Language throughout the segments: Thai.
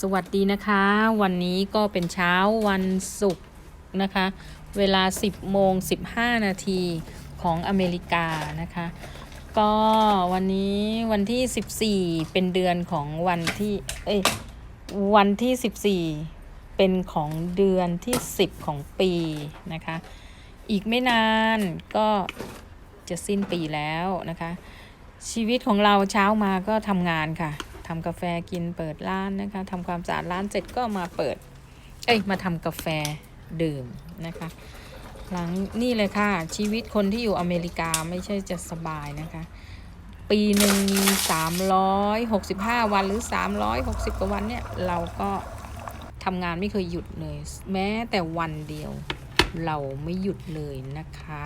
สวัสดีนะคะ วันนี้ก็เป็นเช้าวันศุกร์นะคะ เวลา 10โมง15 นาทีของอเมริกานะคะ ก็วันนี้วันที่ 14 เป็นเดือนของวันที่ เอ้ย วันที่ 14 เป็นของเดือนที่ 10 ของปีนะคะ อีกไม่นานก็จะสิ้นปีแล้วนะคะ ชีวิตของเราเช้ามาก็ทำงานค่ะ ทำกาแฟกินเปิดร้านนะคะทำความสะอาดร้านเสร็จก็มาเปิด เอ้ยมาทำกาแฟดื่มนะคะ หลังนี่เลยค่ะ ชีวิตคนที่อยู่อเมริกาไม่ใช่จะสบายนะคะ ปีหนึ่งมี365 วันหรือ 360 กว่าวันเนี่ย เราก็ทำงานไม่เคยหยุดเลย แม้แต่วันเดียวเราไม่หยุดเลยนะคะ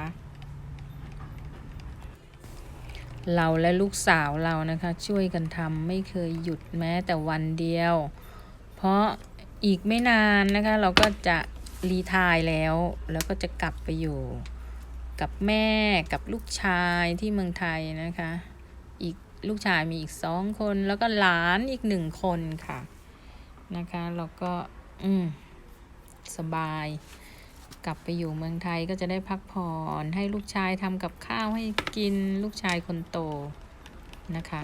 เราและลูกสาวเรานะคะ ช่วยกันทำไม่เคยหยุดแม้แต่วันเดียว เพราะอีกไม่นานนะคะ เราก็จะรีทายแล้ว แล้วก็จะกลับไปอยู่กับแม่กับลูกชายที่เมืองไทยนะคะ อีกลูกชายมีอีกสองคน แล้วก็หลานอีกหนึ่งคนค่ะ นะคะ เราก็ อืม สบาย กลับไปอยู่เมืองไทยก็จะได้พักผ่อนให้ลูกชายทำกับข้าวให้กินลูกชายคนโตนะคะ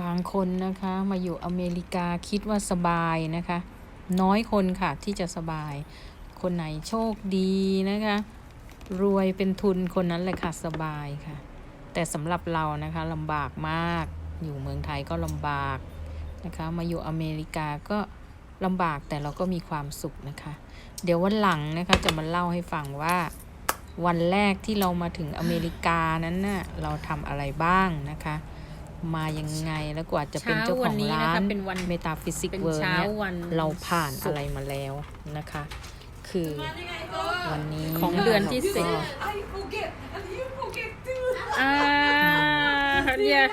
บางคนนะคะมาอยู่อเมริกาคิดว่าสบายนะคะ น้อยคนค่ะที่จะสบาย คนไหนโชคดีนะคะ รวยเป็นทุนคนนั้นแหละค่ะสบายค่ะ แต่สำหรับเรานะคะลำบากมากอยู่เมืองไทยก็ลำบากนะคะ มาอยู่อเมริกาก็ ลำบากแต่เราก็มีความสุขนะคะ เดี๋ยววันหลังนะคะจะมาเล่าให้ฟังว่า วันแรกที่เรามาถึงอเมริกานั้นน่ะเราทำอะไรบ้างนะคะ มายังไงแล้วกว่าจะเป็นเจ้าของร้านเมตาฟิสิกเป็นเวิร์เช้าเนี่ยวันเราผ่านอะไรมาแล้วนะคะ คือวันนี้ของเดือนที่สิบก็ I forget. And you forget too. อ่าเนี่ย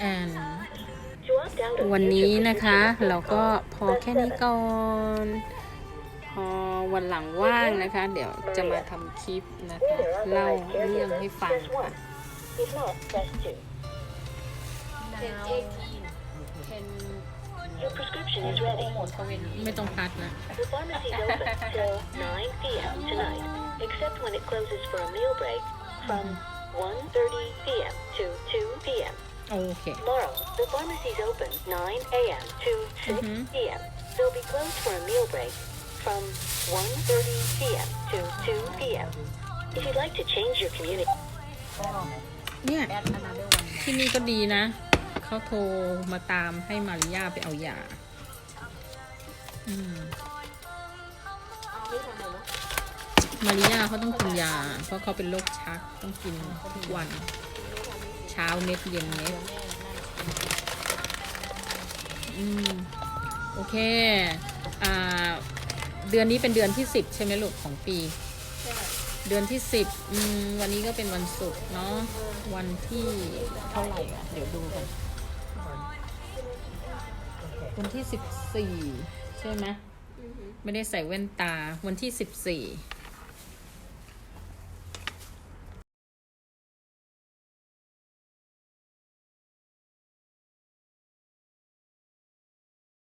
แอน วันนี้นะคะ เราก็พอแค่นี้ก่อน พอวันหลังว่างนะคะ เดี๋ยวจะมาทำคลิปนะคะเล่าเรื่องให้ฟังค่ะ If not, press 2. Your prescription is ready. ไม่ต้องพัดนะ The pharmacy is open till 9 p.m. tonight, except when it closes for a meal break from 1.30 p.m. to 2 p.m. โอเค Tomorrow, the pharmacy is open 9 a.m. to 6 Mhm. p.m. They'll be closed for a meal break from 1.30 p.m. to 2 p.m. If you'd like to change your community, เนี่ยที่นี่ก็ดีนะ เขาโทรมาตามให้มาริยาไปเอายา อืมมาริยาเขาต้องกินยา เพราะเขาเป็นโรคชักต้องกินทุกวัน เช้าเม็ดเย็นเม็ดอืมโอเค อ่า เดือนนี้เป็นเดือนที่สิบใช่ไหมลูกของปี เดือนที่สิบอืมวันนี้ก็เป็นวันศุกร์เนาะ วันที่เท่าไหร่อะเดี๋ยวดูกัน วันที่สิบสี่ใช่ไหม ไม่ได้ใส่แว่นตา วันที่สิบสี่